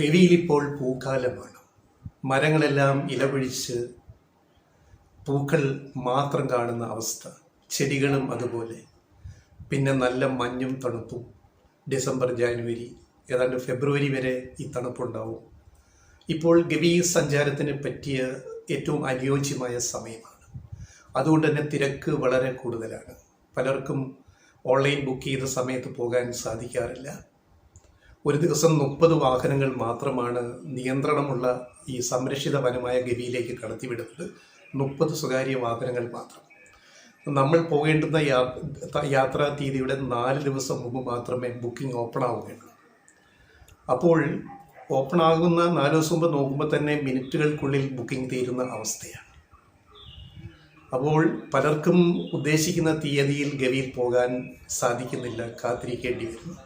ഗവിയിലിപ്പോൾ പൂക്കാലമാണ്. മരങ്ങളെല്ലാം ഇലപൊഴിച്ച് പൂക്കൾ മാത്രം കാണുന്ന അവസ്ഥ. ചെടികളും അതുപോലെ. പിന്നെ നല്ല മഞ്ഞും തണുപ്പും. ഡിസംബർ ജാനുവരി ഏതാണ്ട് ഫെബ്രുവരി വരെ ഈ തണുപ്പുണ്ടാവും. ഇപ്പോൾ ഗവി സഞ്ചാരത്തിന് പറ്റിയ ഏറ്റവും അനുയോജ്യമായ സമയമാണ്. അതുകൊണ്ട് തന്നെ തിരക്ക് വളരെ കൂടുതലാണ്. പലർക്കും ഓൺലൈൻ ബുക്ക് ചെയ്ത സമയത്ത് പോകാൻ സാധിക്കാറില്ല. ഒരു ദിവസം മുപ്പത് വാഹനങ്ങൾ മാത്രമാണ് നിയന്ത്രണമുള്ള ഈ സംരക്ഷിത വനമായ ഗവിയിലേക്ക് കടത്തിവിടുന്നത്. മുപ്പത് സ്വകാര്യ വാഹനങ്ങൾ മാത്രം. നമ്മൾ പോകേണ്ടുന്ന യാത്രാ തീയതിയുടെ നാല് ദിവസം മുമ്പ് മാത്രമേ ബുക്കിംഗ് ഓപ്പൺ ആവുകയുള്ളൂ അപ്പോൾ ഓപ്പൺ ആകുന്ന നാല് ദിവസം മുമ്പ് നോക്കുമ്പോൾ തന്നെ മിനിറ്റുകൾക്കുള്ളിൽ ബുക്കിംഗ് തീരുന്ന അവസ്ഥയാണ്. അപ്പോൾ പലർക്കും ഉദ്ദേശിക്കുന്ന തീയതിയിൽ ഗവിയിൽ പോകാൻ സാധിക്കുന്നില്ല കാത്തിരിക്കേണ്ടി വരുന്നു.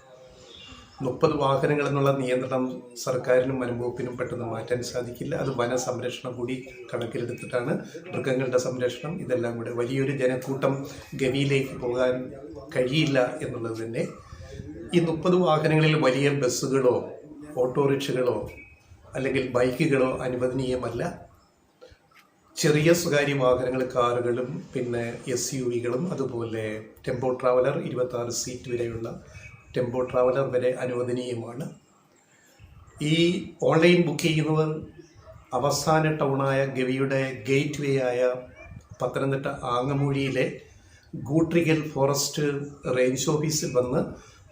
മുപ്പത് വാഹനങ്ങൾ എന്നുള്ള നിയന്ത്രണം സർക്കാരിനും വനംവകുപ്പിനും പെട്ടെന്ന് മാറ്റാൻ സാധിക്കില്ല. അത് വന സംരക്ഷണം കൂടി കണക്കിലെടുത്തിട്ടാണ് മൃഗങ്ങളുടെ സംരക്ഷണം. ഇതെല്ലാം കൂടെ വലിയൊരു ജനക്കൂട്ടം ഗവിയിലേക്ക് പോകാൻ കഴിയില്ല എന്നുള്ളത് തന്നെ. ഈ മുപ്പത് വാഹനങ്ങളിൽ വലിയ ബസ്സുകളോ ഓട്ടോറിക്ഷകളോ അല്ലെങ്കിൽ ബൈക്കുകളോ അനുവദനീയമല്ല. ചെറിയ സ്വകാര്യ വാഹനങ്ങൾ കാറുകളും പിന്നെ എസ് യു വികളും അതുപോലെ ടെമ്പോ ട്രാവലർ ഇരുപത്താറ് സീറ്റ് വരെയുള്ള ടെമ്പോ ട്രാവലർ വരെ അനുവദനീയമാണ്. ഈ ഓൺലൈൻ ബുക്ക് ചെയ്യുന്നവർ അവസാന ടൗണായ ഗവിയുടെ ഗേറ്റ് വേ ആയ പത്തനംതിട്ട ആങ്ങമൂഴിയിലെ ഗൂട്രിഗൽ ഫോറസ്റ്റ് റേഞ്ച് ഓഫീസിൽ വന്ന്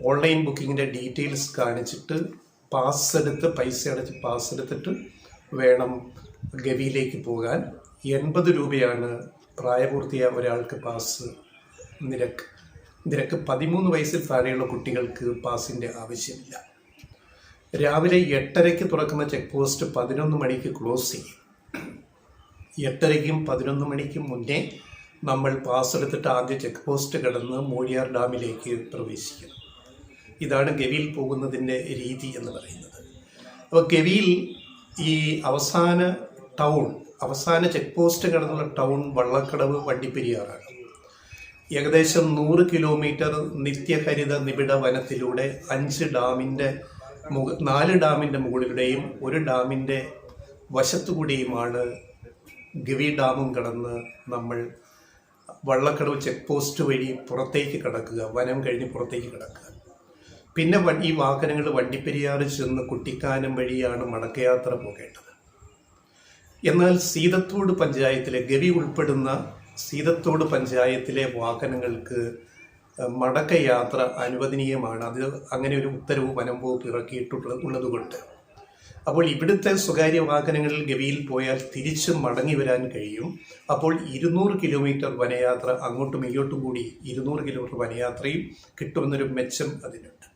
ഓൺലൈൻ ബുക്കിങ്ങിന്റെ ഡീറ്റെയിൽസ് കാണിച്ചിട്ട് പാസ് എടുത്ത് പൈസ അടച്ച് പാസ് എടുത്തിട്ട് വേണം ഗവിയിലേക്ക് പോകാൻ. എൺപത് രൂപയാണ് പ്രായപൂർത്തിയായ ഒരാൾക്ക് പാസ് നിരക്ക്. നിരക്ക് പതിമൂന്ന് വയസ്സിൽ താഴെയുള്ള കുട്ടികൾക്ക് പാസിന്റെ ആവശ്യമില്ല. രാവിലെ എട്ടരയ്ക്ക് തുറക്കുന്ന ചെക്ക് പോസ്റ്റ് പതിനൊന്ന് മണിക്ക് ക്ലോസ് ചെയ്യും. എട്ടരയ്ക്കും പതിനൊന്ന് മണിക്കും മുന്നേ നമ്മൾ പാസ് എടുത്തിട്ട് ആദ്യ ചെക്ക് പോസ്റ്റ് കടന്ന് മൂഴിയാർ ഡാമിലേക്ക് പ്രവേശിക്കണം. ഇതാണ് ഗവിയിൽ പോകുന്നതിന്റെ രീതി എന്ന് പറയുന്നത്. അപ്പോൾ ഗവിയിൽ ഈ അവസാന ടൗൺ അവസാന ചെക്ക് പോസ്റ്റ് കടന്നുള്ള ടൗൺ വള്ളക്കടവ് വണ്ടിപ്പെരിയാറാണ്. ഏകദേശം നൂറ് കിലോമീറ്റർ നിത്യഹരിത നിബിഡ വനത്തിലൂടെ അഞ്ച് ഡാമിന്റെ മുക നാല് ഡാമിന്റെ മുകളിലൂടെയും ഒരു ഡാമിന്റെ വശത്തുകൂടിയുമാണ് ഗവി ഡാമും കടന്ന് നമ്മൾ വള്ളക്കടവ് ചെക്ക് പോസ്റ്റ് വഴി പുറത്തേക്ക് കടക്കുക വനം കഴിഞ്ഞ് പുറത്തേക്ക് കടക്കുക. പിന്നെ ഈ വാഹനങ്ങൾ വണ്ടിപ്പെരിയാർ ചെന്ന് കുട്ടിക്കാനം വഴിയാണ് മടക്കയാത്ര പോകേണ്ടത്. എന്നാൽ സീതത്തോട് പഞ്ചായത്തിലെ ഗവി ഉൾപ്പെടുന്ന സീതത്തോട് പഞ്ചായത്തിലെ വാഹനങ്ങൾക്ക് മടക്ക മടക്കയാത്ര അനുവദനീയമാണ്. അത് അങ്ങനെ ഒരു ഉത്തരവ് വനം വകുപ്പ് ഇറക്കിയിട്ടുള്ള ഉള്ളതുകൊണ്ട്. അപ്പോൾ ഇവിടുത്തെ സ്വകാര്യ വാഹനങ്ങളിൽ ഗവിയിൽ പോയാൽ തിരിച്ച് മടങ്ങി വരാൻ കഴിയും. അപ്പോൾ ഇരുന്നൂറ് കിലോമീറ്റർ വനയാത്ര അങ്ങോട്ടും ഇങ്ങോട്ടും കൂടി ഇരുന്നൂറ് കിലോമീറ്റർ വനയാത്രയും കിട്ടുമെന്നൊരു മെച്ചം അതിനുണ്ട്.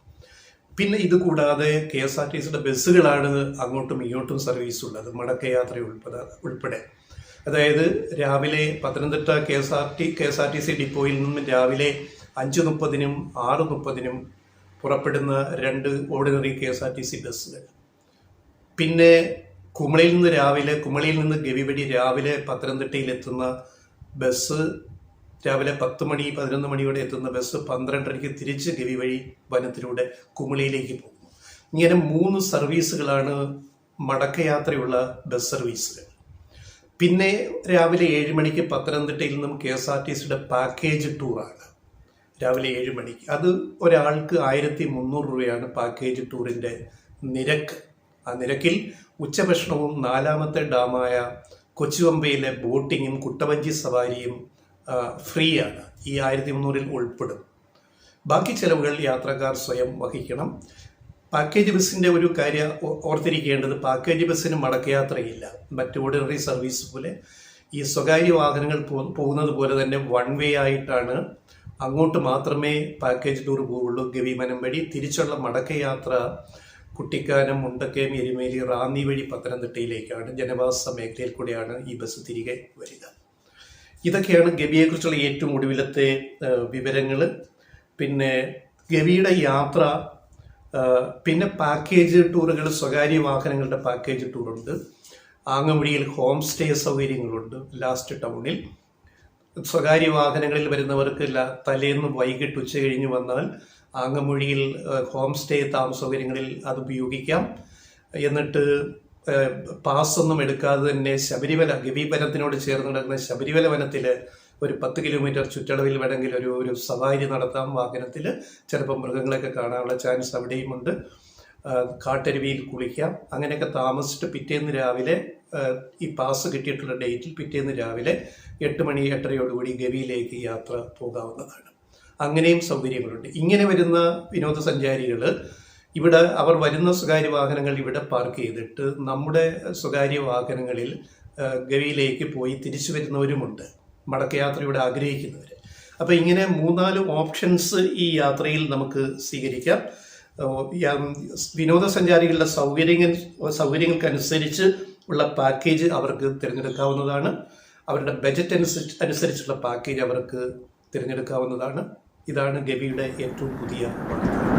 പിന്നെ ഇത് കൂടാതെ കെ എസ് ആർ ടി സിയുടെ ബസ്സുകളാണ് അങ്ങോട്ടും ഇങ്ങോട്ടും സർവീസ് ഉള്ളത് മടക്കയാത്ര ഉൾപ്പെടെ ഉൾപ്പെടെ. അതായത് രാവിലെ Pathanamthitta K S R T K S R T C ഡിപ്പോയിൽ നിന്നും രാവിലെ അഞ്ച് മുപ്പതിനും ആറ് മുപ്പതിനും പുറപ്പെടുന്ന രണ്ട് ordinary K S R T C ബസ്സുകൾ. പിന്നെ കുമളിയിൽ നിന്ന് രാവിലെ കുമളിയിൽ നിന്ന് ഗവിപടി രാവിലെ പത്തനംതിട്ടയിൽ എത്തുന്ന ബസ് രാവിലെ പത്ത് മണി പതിനൊന്ന് മണിയോടെ എത്തുന്ന ബസ് പന്ത്രണ്ടരയ്ക്ക് തിരിച്ച് ഗവി വഴി വനത്തിലൂടെ കുമളിയിലേക്ക് പോകുന്നു. ഇങ്ങനെ മൂന്ന് സർവീസുകളാണ് മടക്കയാത്രയുള്ള ബസ് സർവീസുകൾ. പിന്നെ രാവിലെ ഏഴ് മണിക്ക് പത്തനംതിട്ടയിൽ നിന്നും കെ എസ് ആർ ടി സിയുടെ പാക്കേജ് ടൂറാണ് രാവിലെ ഏഴ് മണിക്ക്. അത് ഒരാൾക്ക് ആയിരത്തി മുന്നൂറ് രൂപയാണ് പാക്കേജ് ടൂറിന്റെ നിരക്ക്. ആ നിരക്കിൽ ഉച്ചഭക്ഷണവും നാലാമത്തെ ഡാമായ കൊച്ചുവമ്പയിലെ ബോട്ടിങ്ങും കുട്ടവഞ്ചി സവാരിയും ഫ്രീ ആണ്. ഈ ആയിരത്തി മുന്നൂറിൽ ഉൾപ്പെടും. ബാക്കി ചെലവുകൾ യാത്രക്കാർ സ്വയം വഹിക്കണം. പാക്കേജ് ബസ്സിന്റെ ഒരു കാര്യം ഓർത്തിരിക്കേണ്ടത് പാക്കേജ് ബസ്സിന് മടക്കയാത്രയില്ല. മറ്റ് ഓർഡിനറി സർവീസ് പോലെ ഈ സ്വകാര്യ വാഹനങ്ങൾ പോകുന്നത് പോലെ തന്നെ വൺ വേ ആയിട്ടാണ് അങ്ങോട്ട് മാത്രമേ പാക്കേജ് ടൂർ പോവുള്ളൂ. ഗവിമനം വഴി തിരിച്ചുള്ള മടക്കയാത്ര കുട്ടിക്കാനം മുണ്ടക്കയം എരുമേലി റാന്നി വഴി പത്തനംതിട്ടയിലേക്കാണ്. ജനവാസ മേഖലയിൽ കൂടെയാണ് ഈ ബസ് തിരികെ വരിക. ഇതൊക്കെയാണ് ഗവിയെക്കുറിച്ചുള്ള ഏറ്റവും ഒടുവിലത്തെ വിവരങ്ങൾ പിന്നെ ഗവിയുടെ യാത്ര പിന്നെ പാക്കേജ് ടൂറുകൾ സ്വകാര്യ വാഹനങ്ങളുടെ പാക്കേജ് ടൂറുണ്ട് ആങ്ങമുടിയിൽ ഹോം സ്റ്റേ സൗകര്യങ്ങളുണ്ട് ലാസ്റ്റ് ടൗണിൽ സ്വകാര്യ വാഹനങ്ങളിൽ വരുന്നവർക്ക് തലേന്ന് വൈകിട്ട് ഉച്ച കഴിഞ്ഞ് വന്നാൽ ആങ്ങമൊഴിയിൽ ഹോം സ്റ്റേ താമസ സൗകര്യങ്ങളിൽ അത് ഉപയോഗിക്കാം. എന്നിട്ട് പാസ് ഒന്നും എടുക്കാതെ തന്നെ ശബരിമല ഗവീപനത്തിനോട് ചേർന്ന് കിടക്കുന്ന ശബരിമല വനത്തിൽ ഒരു പത്ത് കിലോമീറ്റർ ചുറ്റളവിൽ വേണമെങ്കിൽ ഒരു ഒരു സവാരി നടത്താം വാഹനത്തിൽ. ചിലപ്പോൾ മൃഗങ്ങളെയൊക്കെ കാണാനുള്ള ചാൻസ് അവിടെയുമുണ്ട് കാട്ടരുവിയിൽ കുളിക്കാം. അങ്ങനെയൊക്കെ താമസിച്ചിട്ട് പിറ്റേന്ന് രാവിലെ ഈ പാസ് കിട്ടിയിട്ടുള്ള ഡേറ്റിൽ പിറ്റേന്ന് രാവിലെ എട്ട് മണി എട്ടരയോടുകൂടി ഗവിയിലേക്ക് യാത്ര പോകാവുന്നതാണ്. അങ്ങനെയും സൗകര്യങ്ങളുണ്ട്. ഇങ്ങനെ വരുന്ന വിനോദസഞ്ചാരികൾ ഇവിടെ അവർ വരുന്ന സ്വകാര്യ വാഹനങ്ങൾ ഇവിടെ പാർക്ക് ചെയ്തിട്ട് നമ്മുടെ സ്വകാര്യ വാഹനങ്ങളിൽ ഗവിയിലേക്ക് പോയി തിരിച്ചു വരുന്നവരുമുണ്ട്. മടക്കയാത്രയുടെ ആഗ്രഹിക്കുന്നവർ അപ്പോൾ ഇങ്ങനെ മൂന്നാൽ ഓപ്ഷൻസ് ഈ യാത്രയിൽ നമുക്ക് സ്വീകരിക്കാം. വിനോദസഞ്ചാരികളുടെ സൗകര്യങ്ങൾ സൗകര്യങ്ങൾക്കനുസരിച്ച് ഉള്ള പാക്കേജ് അവർക്ക് തിരഞ്ഞെടുക്കാവുന്നതാണ്. അവരുടെ ബജറ്റ് അനുസരിച്ച് അനുസരിച്ചുള്ള പാക്കേജ് അവർക്ക് തിരഞ്ഞെടുക്കാവുന്നതാണ്. ഇതാണ് ഗവിയുടെ ഏറ്റവും പുതിയ വാർത്ത